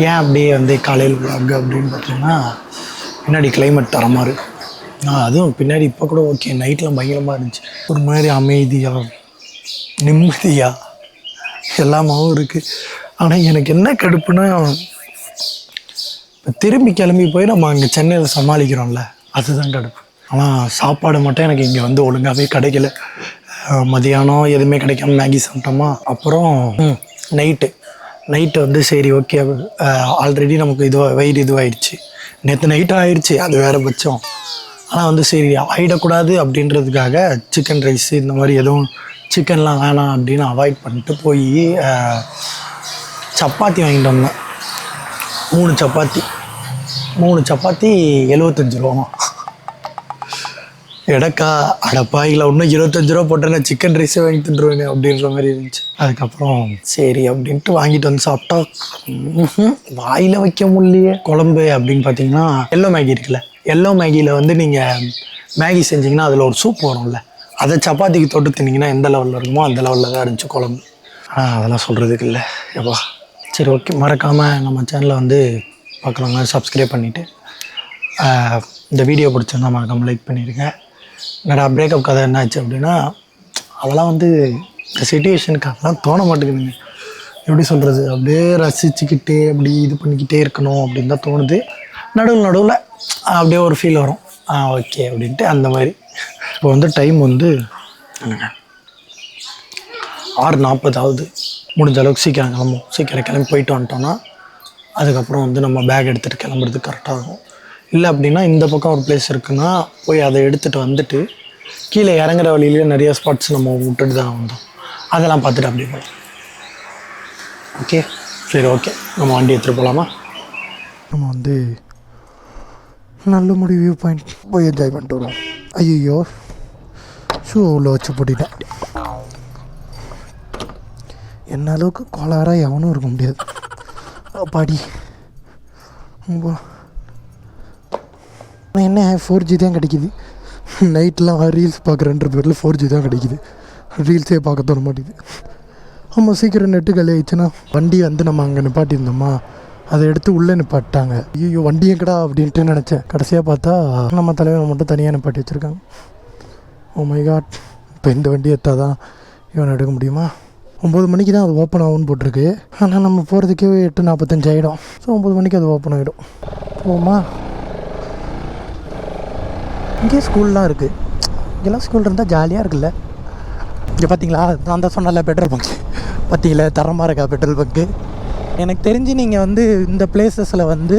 ஏன் அப்படியே வந்து காலையில் vlog அப்படின்னு பார்த்தீங்கன்னா பின்னாடி கிளைமேட் தர மாதிரி. அதுவும் பின்னாடி இப்போ கூட ஓகே நைட்டில் பயங்கரமாக இருந்துச்சு. ஒரு மாதிரி அமைதியாக நிம்மதியாக எல்லாமாவும் இருக்குது ஆனால் எனக்கு என்ன கடுப்புனா இப்போ திரும்பி கிளம்பி போய் நம்ம அங்கே சென்னையில் சமாளிக்கிறோம்ல அதுதான் கடுப்பு. ஆனால் சாப்பாடு மட்டும் எனக்கு இங்கே வந்து ஒழுங்காகவே கிடைக்கல. மதியானம் எதுவுமே கிடைக்காம மேகி சாப்பிட்டோமா? அப்புறம் நைட்டு நைட்டு வந்து சரி ஓகே ஆல்ரெடி நமக்கு இதுவாக வயிறு இதுவாகிடுச்சு நேற்று நைட்டு ஆயிடுச்சு அது வேறு பட்சம். ஆனால் வந்து சரி ஆயிடக்கூடாது அப்படின்றதுக்காக சிக்கன் ரைஸ் இந்த மாதிரி எதுவும் சிக்கன்லாம் வேணாம் அப்படின்னு அவாய்ட் பண்ணிட்டு போய் சப்பாத்தி வாங்கிட்டு வந்தேன். மூணு சப்பாத்தி. மூணு சப்பாத்தி எழுபத்தஞ்சு ரூபாமா எடக்கா அடப்பாயில் இன்னும் இருபத்தஞ்சு ரூபா போட்டேன்னா சிக்கன் ரைஸே வாங்கி தின்றுவேங்க அப்படின்ற மாதிரி இருந்துச்சு. அதுக்கப்புறம் சரி அப்படின்ட்டு வாங்கிட்டு வந்து சாப்பிட்டா ம்ஹும், வாயில வைக்க முடியலையே. குழம்பு அப்படின்னு பார்த்தீங்கன்னா எல்லோ மேகி இருக்குல்ல எல்லோ மேகியில் வந்து நீங்கள் மேகி செஞ்சீங்கன்னா அதில் ஒரு சூப் வரும்ல. அதை சப்பாத்திக்கு தொட்டு தின்னீங்கன்னா எந்த லெவலில் இருக்குமோ அந்த லெவலில் தான் இருந்துச்சு குழம்பு. ஆனால் அதெல்லாம் சொல்கிறதுக்கு இல்லை. எப்பா சரி ஓகே மறக்காமல் நம்ம சேனலை வந்து பார்க்குறவங்க சப்ஸ்கிரைப் பண்ணிவிட்டு இந்த வீடியோ பிடிச்சிருந்தா மறக்காமல் லைக் பண்ணிடுங்க என்னடா பிரேக்கப் கதை என்னாச்சு அப்படின்னா அதெல்லாம் வந்து இந்த சுச்சுவேஷனுக்கு அதெல்லாம் தோண மாட்டேங்குதுங்க. எப்படி சொல்கிறது அப்படியே ரசிச்சுக்கிட்டே அப்படி இது பண்ணிக்கிட்டே இருக்கணும் அப்படின்னு தான் தோணுது. நடுவில் நடுவில் அப்படியே ஒரு ஃபீல் வரும். ஆ ஓகே அப்படின்ட்டு அந்த மாதிரி. இப்போ வந்து டைம் வந்து என்னங்க? ஆறு நாற்பதாவது முடிஞ்ச அளவுக்கு சீக்கிரம் கிளம்பும் சீக்கிரம் கிளம்பி போயிட்டு வந்துட்டோம்னா அதுக்கப்புறம் வந்து நம்ம பேக் எடுத்துகிட்டு கிளம்புறதுக்கு கரெக்டாக இருக்கும் இல்லை அப்படின்னா இந்த பக்கம் ஒரு பிளேஸ் இருக்குன்னா போய் அதை எடுத்துகிட்டு வந்துட்டு கீழே இறங்குற வழியிலேயே நிறைய ஸ்பாட்ஸ் நம்ம விட்டுட்டு தான் வந்தோம். அதெல்லாம் பார்த்துட்டு அப்படி போகலாம் ஓகே சரி ஓகே நம்ம வண்டி எடுத்துகிட்டு போகலாமா நம்ம வந்து நல்ல முடி வியூ பாயிண்ட் போய் என்ஜாய் பண்ணிட்டு வருவோம். ஐயோ ஷூ உள்ள வச்சு போட்டிட்டேன். என்ன அளவுக்கு கோளாராக எவனும் இருக்க முடியாது. பாடி ரொம்ப என்ன ஃபோர் ஜி தான் கிடைக்குது. நைட்லாம் ரீல்ஸ் பார்க்குறன்ற பேரில் ஃபோர் ஜி தான் கிடைக்குது. ரீல்ஸே பார்க்க தோண மாட்டேங்குது. ஆமாம் சீக்கிரம் நெட்டு காலி ஆயிடுச்சுன்னா வண்டி வந்து நம்ம அங்கே நிப்பாட்டியிருந்தோமா? அதை எடுத்து உள்ளே நிப்பாட்டாங்க ஐயோ வண்டி கடா அப்படின்ட்டு நினச்சேன். கடைசியாக பார்த்தா நம்ம தலைவரை மட்டும் தனியாக நிப்பாட்டி வச்சுருக்காங்க. ஓ oh மை காட் இப்போ இந்த வண்டி எடுத்தால் தான் இவன் எடுக்க முடியுமா? ஒம்பது மணிக்கு தான் அது ஓப்பன் ஆகும்னு போட்டிருக்கு. ஆனால் நம்ம போகிறதுக்கே எட்டு நாற்பத்தஞ்சு ஆகிடும் ஸோ ஒம்பது மணிக்கு அது ஓப்பன் ஆகிடும் போமா இங்கேயே ஸ்கூல்லாம் இருக்குது இங்கெல்லாம் ஸ்கூல் இருந்தால் ஜாலியாக இருக்குல்ல. இங்கே பார்த்தீங்களா நான் தான் சொன்னல பெட்ரோல் பங்க் பார்த்தீங்களா தரமாக இருக்கா பெட்ரோல் பங்க்கு எனக்கு தெரிஞ்சு நீங்கள் வந்து இந்த பிளேசஸில் வந்து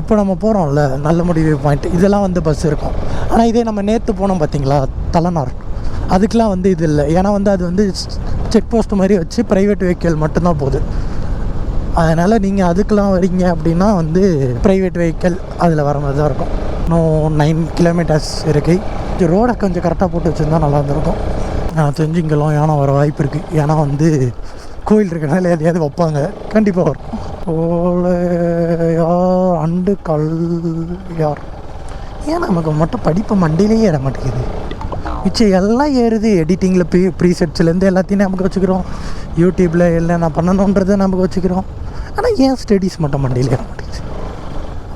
இப்போ நம்ம போகிறோம்ல நல்ல முடிவு பாயிண்ட் இதெல்லாம் வந்து பஸ் இருக்கும். ஆனால் இதே நம்ம நேற்று போனோம் பார்த்தீங்களா தலைநார் அதுக்கெலாம் வந்து இது இல்லை. ஏன்னா வந்து அது வந்து செக் போஸ்ட் மாதிரி வச்சு ப்ரைவேட் வெஹிக்கிள் மட்டும்தான் போகுது. அதனால் நீங்கள் அதுக்கெலாம் வரீங்க அப்படின்னா வந்து ப்ரைவேட் வெஹிக்கிள் அதில் வர மாதிரி தான் இருக்கும். இன்னும் நைன் கிலோமீட்டர்ஸ் இருக்குது ரோடை கொஞ்சம் கரெக்டாக போட்டு வச்சுருந்தா நல்லா இருந்திருக்கும். நான் தெரிஞ்சு இங்கெல்லாம் யானை வர வாய்ப்பு இருக்குது ஏன்னா வந்து கோயில் இருக்கனால எதையாவது வைப்பாங்க. கண்டிப்பாக வரும். ஓலையார் அண்டு கல் யார் ஏன் நமக்கு மட்டும் படிப்பு மண்டிலேயே ஏற மாட்டேங்குது. மிச்சம் எல்லாம் ஏறுது. எடிட்டிங்கில் ப்ரீ ப்ரீசெட்ஸ்லேருந்து எல்லாத்தையும் நமக்கு வச்சுக்கிறோம். யூடியூப்பில் எல்லாம் நான் பண்ணணுன்றதை நமக்கு வச்சுக்கிறோம். ஆனால் ஏன் ஸ்டடீஸ் மட்டும் மண்டியில் ஏற மாட்டேங்குது.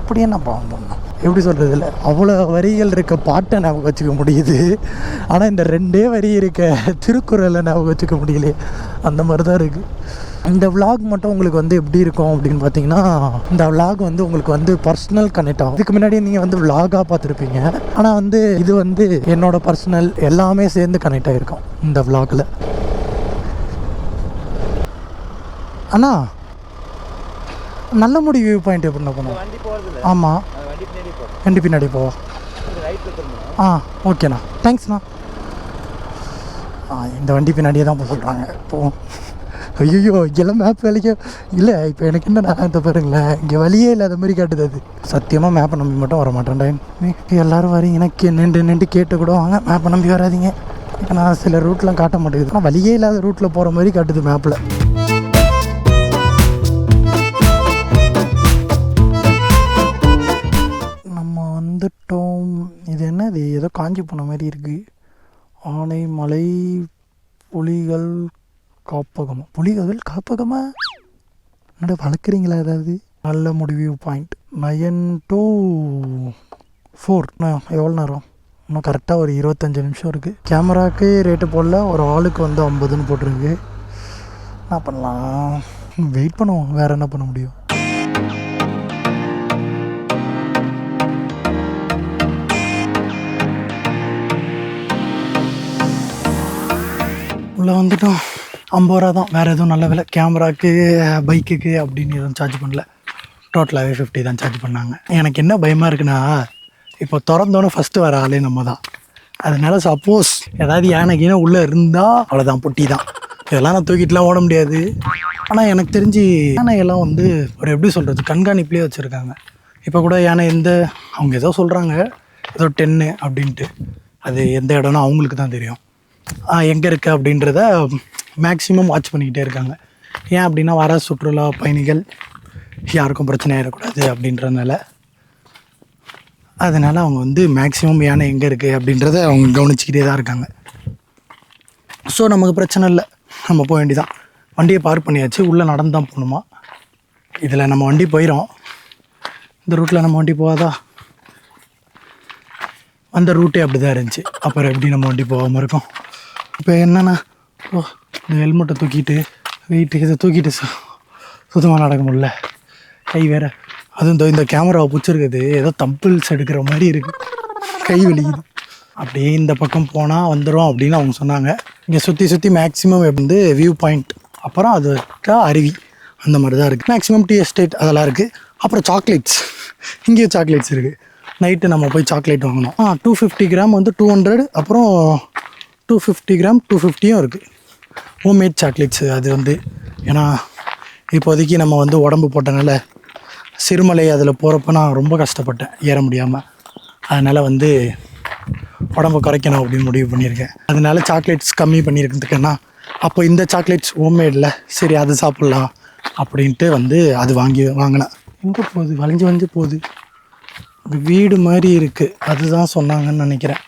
அப்படியே நான் பாவம் பண்ணோம் எப்படி சொல்கிறது இல்லை? அவ்வளோ வரிகள் இருக்க பாட்டை ஞாபகம் வச்சுக்க முடியுது. ஆனால் இந்த ரெண்டே வரி இருக்க திருக்குறளை ஞாபகம் வச்சுக்க முடியலையே. அந்த மாதிரி தான் இருக்குது இந்த விலாக் மட்டும் உங்களுக்கு வந்து எப்படி இருக்கும் அப்படின்னு பார்த்தீங்கன்னா இந்த விலாக் வந்து உங்களுக்கு வந்து பர்சனல் கனெக்ட் ஆகும். இதுக்கு முன்னாடி நீங்கள் வந்து விலாகாக பார்த்துருப்பீங்க. ஆனால் வந்து இது வந்து என்னோட பர்சனல் எல்லாமே சேர்ந்து கனெக்ட் ஆகிருக்கும் இந்த விலாகில் அண்ணா நல்ல முடி வியூ பாயிண்ட் எப்படி போகணும் ஆமாம் வண்டி பின்னாடி போகும் வண்டி பின்னாடி போவா ரைட்டில் திரும்பணும். ஆ ஓகேண்ணா தேங்க்ஸ்ண்ணா ஆ இந்த வண்டி பின்னாடியே தான் போக சொல்கிறாங்க போவோம் ஐயோ இங்கெல்லாம் மேப் வேலைக்கு? இல்லை இப்போ எனக்கு என்னண்ணா இந்த பாருங்களேன். இங்கே வழியே இல்லாத மாதிரி காட்டுது அது. சத்தியமாக மேப்பை நம்பி மட்டும் வர மாட்டேன்டா நீ எல்லோரும் வரீங்கன்னா கே நின்று நின்று கேட்டு கூட வாங்க. மேப்பை நம்பி வராதீங்க. ஏன்னா சில ரூட்லாம் காட்ட மாட்டேங்குது. ஆனால் வழியே இல்லாத ரூட்டில் போகிற மாதிரி காட்டுது மேப்பில் இது என்ன? இது ஏதோ காஞ்சி போன மாதிரி இருக்குது ஆனை மலை புலிகள் காப்பகமாக புலிகள் காப்பகமாக என்னடா வளர்க்குறீங்களா ஏதாவது? நல்ல முடிவு பாயிண்ட் நயன் டூ ஃபோர் எவ்வளோ நேரம்? இன்னும் கரெக்டாக ஒரு இருபத்தஞ்சு நிமிஷம் இருக்குது கேமராவுக்கு ரேட்டு போடல. ஒரு ஆளுக்கு வந்து ஐம்பதுன்னு போட்டிருக்கு. என்ன பண்ணலாம்? வெயிட் பண்ணுவோம். வேறு என்ன பண்ண முடியும்? உள்ளே வந்துட்டோம். ஐம்பது ரூபா தான். வேறு எதுவும் நல்ல விலை. கேமராக்கு பைக்குக்கு அப்படின்னு எதுவும் சார்ஜ் பண்ணல. டோட்டலாகவே ஃபிஃப்டி தான் சார்ஜ் பண்ணாங்க. எனக்கு என்ன பயமாக இருக்குன்னா இப்போ திறந்தோன்னே ஃபஸ்ட்டு வர ஆளே நம்ம தான். அதனால சப்போஸ் ஏதாவது யானை கீனை உள்ளே இருந்தால் அவ்வளோதான் பொட்டி தான். இதெல்லாம் நான் தூக்கிட்டுலாம் ஓட முடியாது. ஆனால் எனக்கு தெரிஞ்சு யானையெல்லாம் வந்து ஒரு எப்படி சொல்கிறது கண்காணிப்புலேயே வச்சுருக்காங்க. இப்போ கூட யானை எந்த அவங்க ஏதோ சொல்கிறாங்க ஏதோ டென்னு அப்படின்ட்டு அது எந்த இடம்னா அவங்களுக்கு தான் தெரியும். எங்கே இருக்குது அப்படின்றத மேக்ஸிமம் வாட்ச் பண்ணிக்கிட்டே இருக்காங்க. ஏன் அப்படின்னா வர சுற்றுலா பயணிகள் யாருக்கும் பிரச்சனை ஆகிடக்கூடாது அப்படின்றதுனால. அதனால் அவங்க வந்து மேக்ஸிமம் யானை எங்கே இருக்குது அப்படின்றத அவங்க கவனிச்சிக்கிட்டே தான் இருக்காங்க. ஸோ நமக்கு பிரச்சனை இல்லை. நம்ம போக வேண்டிதான் வண்டியை பார்க் பண்ணியாச்சு. உள்ளே நடந்து தான் போகணுமா? இதில் நம்ம வண்டி போயிடும் இந்த ரூட்டில் நம்ம வண்டி போகாதா? அந்த ரூட்டே அப்படி தான் இருந்துச்சு. அப்புறம் எப்படி நம்ம வண்டி போகாமல் இருக்கோம்? இப்போ என்னென்னா ஓ இந்த ஹெல்மெட்டை தூக்கிட்டு வெயிட்டு இதை தூக்கிட்டு சு சுத்தமாக நடக்க முடியல. கை வேற. அதுவும் இந்த- இந்த கேமராவை பிடிச்சிருக்குது. ஏதோ தம்பிள்ஸ் எடுக்கிற மாதிரி இருக்குது கை வலிக்குது. அப்படியே இந்த பக்கம் போனால் வந்துடும் அப்படின்னு அவங்க சொன்னாங்க. இங்கே சுற்றி சுற்றி மேக்ஸிமம் வந்து வியூ பாயிண்ட் அப்புறம் அது அருவி. அந்த மாதிரி தான் இருக்குது மேக்ஸிமம் டீ எஸ்டேட் அதெல்லாம் இருக்குது அப்புறம் சாக்லேட்ஸ் இங்கேயும் சாக்லேட்ஸ் இருக்குது நைட்டு நம்ம போய் சாக்லேட் வாங்கணும். ஆ டூ ஃபிஃப்டி கிராம் வந்து டூ ஹண்ட்ரட் அப்புறம் டூ ஃபிஃப்டி கிராம் டூ ஃபிஃப்டியும் இருக்குது ஹோம்மேட் சாக்லேட்ஸு அது வந்து ஏன்னா இப்போதைக்கு நம்ம வந்து உடம்பு போட்டனால சிறுமலை அதில் போகிறப்ப நான் ரொம்ப கஷ்டப்பட்டேன் ஏற முடியாமல் அதனால் வந்து உடம்பு குறைக்கணும் அப்படின்னு முடிவு பண்ணியிருக்கேன். அதனால சாக்லேட்ஸ் கம்மி பண்ணியிருக்கிறதுக்குன்னா அப்போ இந்த சாக்லேட்ஸ் ஹோம்மேடில் சரி அது சாப்பிட்லாம் அப்படின்ட்டு வந்து அது வாங்கி வாங்கினேன். எங்கே போகுது? வளைஞ்சு வளைஞ்சு போகுது. வீடு மாதிரி இருக்குது அதுதான் சொன்னாங்கன்னு நினைக்கிறேன்.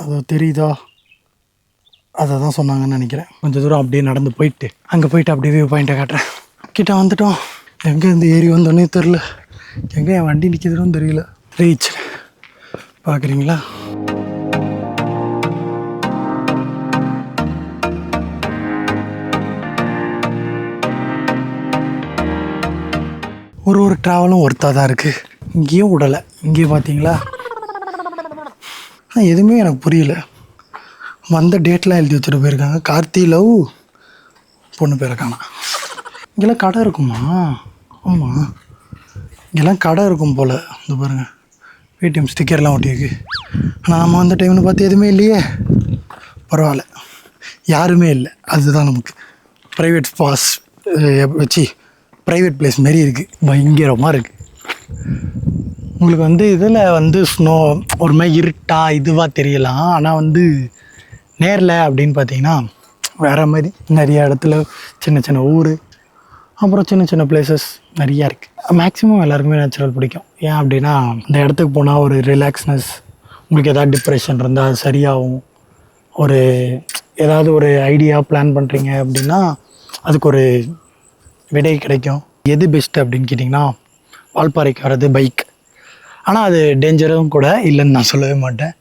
அது தெரியுதா? அதை தான் சொன்னாங்கன்னு நினைக்கிறேன். கொஞ்சம் தூரம் அப்படியே நடந்து போயிட்டு அங்கே போயிட்டு அப்படியே வியூ பாயிண்ட்டை காட்டுறேன். கிட்ட வந்துட்டோம். எங்கே இந்த ஏரி வந்தோன்னே தெரில எங்கே என் வண்டி நிற்கிதுன்னு தெரியல. ரீச் பார்க்குறீங்களா ஒரு ஒரு ட்ராவலும் ஒர்த்தாக தான் இருக்குது இங்கேயும் விடலை. இங்கேயும் பார்த்தீங்களா ஆனால் எதுவுமே எனக்கு புரியல. வந்த டேட்லாம் எழுதி வச்சுட்டு போயிருக்காங்க. கார்த்தி லவ் பொண்ணு போயிருக்காங்க இங்கெல்லாம் கடை இருக்குமா? ஆமாம் இங்கெல்லாம் கடை இருக்கும் போல். இந்த பாருங்கள் பேடிஎம் ஸ்டிக்கர்லாம் ஒட்டியிருக்கு. ஆனால் நம்ம வந்த டைம்னு பார்த்து எதுவுமே இல்லையே. பரவாயில்ல. யாருமே இல்லை. அதுதான் நமக்கு ப்ரைவேட் பாஸ் வச்சு ப்ரைவேட் பிளேஸ் மாரி இருக்குது பயங்கரமாக இருக்குது உங்களுக்கு வந்து இதில் வந்து ஸ்னோ ஒரு மாதிரி இருட்டா இதுவாக தெரியலாம். ஆனால் வந்து நேரில் அப்படின்னு பார்த்தீங்கன்னா வேறு மாதிரி நிறைய இடத்துல சின்ன சின்ன ஊர் அப்புறம் சின்ன சின்ன பிளேசஸ் நிறையா இருக்குது மேக்ஸிமம் எல்லாருக்குமே நேச்சுரல் பிடிக்கும். ஏன் அப்படின்னா இந்த இடத்துக்கு போனால் ஒரு ரிலாக்ஸ்னஸ் உங்களுக்கு எதாவது டிப்ரெஷன் இருந்தால் அது சரியாகும். ஒரு ஏதாவது ஒரு ஐடியா பிளான் பண்ணுறீங்க அப்படின்னா அதுக்கு ஒரு விடை கிடைக்கும். எது பெஸ்ட் அப்படின்னு கேட்டிங்கன்னா வால்பாறைக்கு வர்றது பைக் ஆனால் அது டேஞ்சரும் கூட இல்லைன்னு நான் சொல்லவே மாட்டேன்.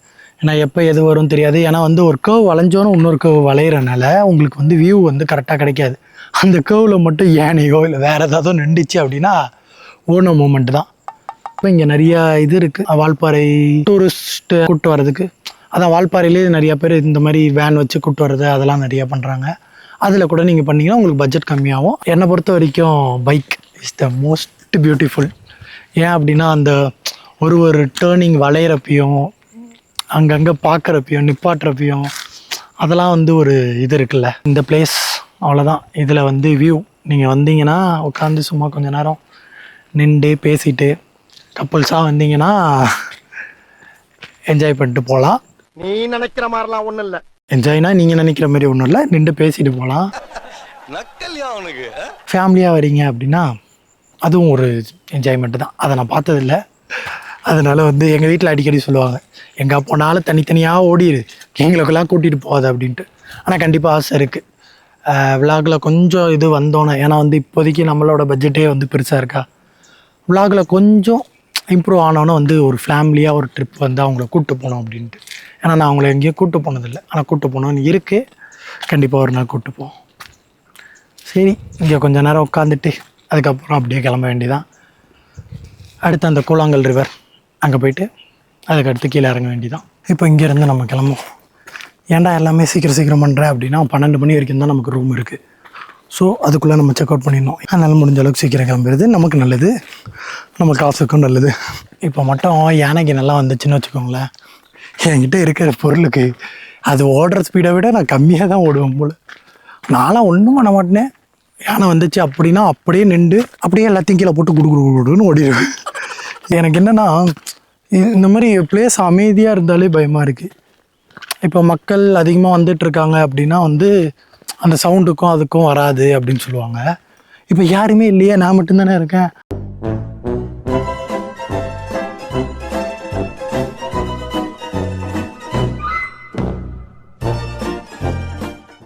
ஏன்னா எப்போ எது வரும் தெரியாது. ஏன்னா வந்து ஒரு கர்வ் வளைஞ்சோன்னு இன்னொரு கர்வ் வளையிறனால உங்களுக்கு வந்து வியூ வந்து கரெக்டாக கிடைக்காது. அந்த கேவில் மட்டும் ஏனையோ இல்லை வேறு ஏதாவது நின்றுச்சு அப்படின்னா ஓன மூமெண்ட் தான். இப்போ இங்கே நிறையா இது இருக்குது வால்பாறை டூரிஸ்ட்டு கூப்பிட்டு வர்றதுக்கு. அதான் வால்பாறையிலேயே நிறையா பேர் இந்த மாதிரி வேன் வச்சு கூப்பிட்டு வர்றது அதெல்லாம் நிறையா பண்ணுறாங்க அதில் கூட நீங்கள் பண்ணிங்கன்னா உங்களுக்கு பட்ஜெட் கம்மியாகும். என்னை பொறுத்த வரைக்கும் bike is the most beautiful ஏன் அப்படின்னா அந்த ஒரு ஒரு டேர்னிங் வளையிறப்பையும் அங்கங்கே பார்க்குறப்பையும் நிப்பாட்டுறப்பையும் அதெல்லாம் வந்து ஒரு இது இருக்குல்ல. இந்த பிளேஸ் அவ்வளோதான் இதில் வந்து வியூ நீங்கள் வந்தீங்கன்னா உட்காந்து சும்மா கொஞ்ச நேரம் நின்று பேசிட்டு கப்புள்ஸாக வந்தீங்கன்னா என்ஜாய் பண்ணிட்டு போகலாம் நீ நினைக்கிற மாதிரிலாம் ஒண்ணும் இல்ல. என்ஜாய்னா நீங்கள் நினைக்கிற மாதிரி ஒன்றும் இல்லை. நின்று பேசிட்டு போகலாம் நக்கல்யா அவனுக்கு? ஃபேமிலியாக வரீங்க அப்படின்னா அதுவும் ஒரு என்ஜாய்மெண்ட் தான். அதை நான் பார்த்ததில்ல. அதனால் வந்து எங்கள் வீட்டில் அடிக்கடி சொல்லுவாங்க எங்கே போனாலும் தனித்தனியாக ஓடிடு எங்களுக்கெல்லாம் கூட்டிகிட்டு போகாது அப்படின்ட்டு. ஆனால் கண்டிப்பாக ஆசை இருக்குது விலாகில் கொஞ்சம் இது வந்தோன்னே ஏன்னா வந்து இப்போதைக்கு நம்மளோட பட்ஜெட்டே வந்து பெருசாக இருக்கா? விலாகில் கொஞ்சம் இம்ப்ரூவ் ஆனோன்னே வந்து ஒரு ஃபேமிலியாக ஒரு ட்ரிப் வந்து அவங்கள கூப்பிட்டு போகணும் அப்படின்ட்டு. ஏன்னா நான் அவங்கள எங்கேயும் கூப்பிட்டு போனதில்லை. ஆனால் கூப்பிட்டு போனோன்னு இருக்குது கண்டிப்பாக ஒரு நாள் கூப்பிட்டு போவோம். சரி இங்கே கொஞ்ச நேரம் உட்காந்துட்டு அதுக்கப்புறம் அப்படியே கிளம்ப வேண்டியதான் அடுத்து அந்த கூழாங்கல் ரிவர் அங்கே போயிட்டு அதுக்கு அடுத்து கீழே இறங்க வேண்டியதான் இப்போ இங்கேருந்து நம்ம கிளம்புவோம். ஏன்டா எல்லாமே சீக்கிரம் சீக்கிரம் பண்ணுறேன் அப்படின்னா பன்னெண்டு மணி வரைக்கும் தான் நமக்கு ரூம் இருக்குது ஸோ அதுக்குள்ளே நம்ம செக் அவுட் பண்ணிடணும். அதனால் முடிஞ்ச அளவுக்கு சீக்கிரம் கிளம்புறது நமக்கு நல்லது. நம்ம காசுக்கும் நல்லது. இப்போ மட்டும் யானைக்கு நல்லா வந்துச்சுன்னு வச்சுக்கோங்களேன். என்கிட்ட இருக்கிற பொருளுக்கு அது ஓடுற ஸ்பீடை விட நான் கம்மியாக தான் ஓடுவேன் போல். நானும் ஒன்றும் பண்ண மாட்டேனே. யானை வந்துச்சு அப்படின்னா அப்படியே நின்று அப்படியே எல்லாத்தையும் கீழே போட்டு குடு குடு குடு குடுன்னு ஓடிடுவேன். எனக்கு என்னென்னா இந்த மாதிரி பிளேஸ் அமைதியாக இருந்தாலே பயமாக இருக்குது இப்போ மக்கள் அதிகமாக வந்துட்டு இருக்காங்க அப்படின்னா வந்து அந்த சவுண்டுக்கும் அதுக்கும் வராது அப்படின்னு சொல்லுவாங்க. இப்போ யாருமே இல்லையே நான் மட்டும்தானே இருக்கேன்.